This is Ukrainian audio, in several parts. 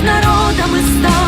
між народами стане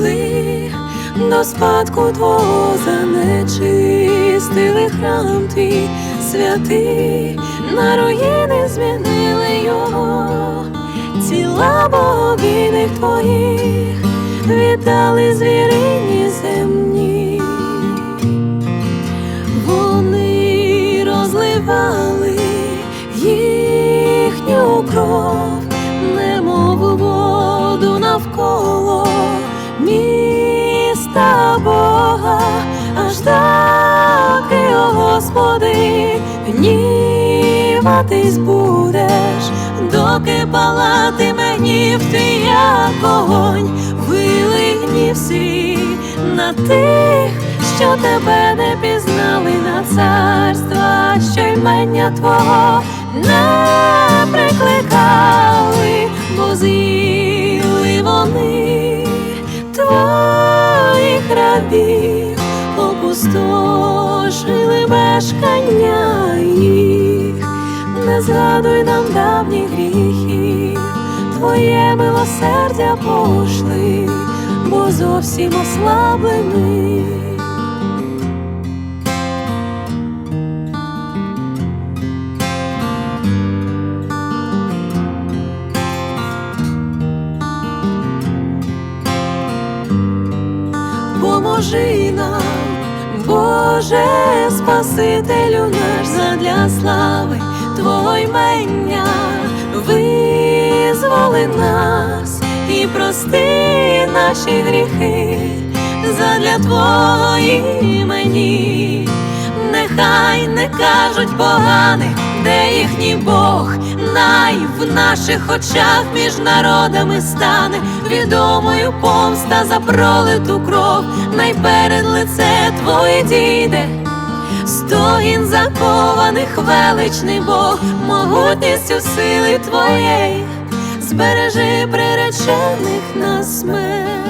прийшли до спадку Твого занечистили храм твій святий, на руїни змінили його, тіла богинних твоїх віддали звірині земні. Вони розливали аж о Господи, гніватись будеш, доки палатиме гнів ти, як огонь, вилий гнів свій на тих, що тебе не пізнали на царства, що ймення Твого не прикликали, бо з'їли вони твоїх рабів, опустошили мешкання їх, не згадуй нам давніх гріхи, Твоє милосердя пошли, бо зовсім ослаблений. Боже, Спасителю наш задля слави Твого імення, визволи нас і прости наші гріхи задля Твої імені. Нехай не кажуть погане, де їхній Бог, най в наших очах між народами стане відомою помста за пролиту кров, най перед лице Твоє дійде. Стогін закованих величний Бог, могутністю сили Твоєї, збережи приречених на смерть.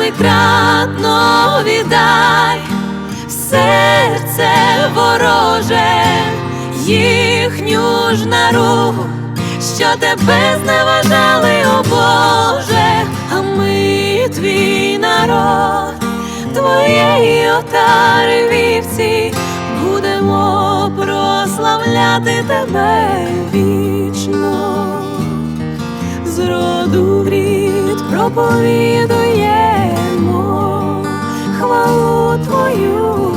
Семикратно віддай. Серце вороже, їхню ж наругу, що тебе зневажали, о Боже, а ми твій народ, твоєї отари вівці, будемо прославляти тебе вічно. З роду проповідуємо. Хвалу Твою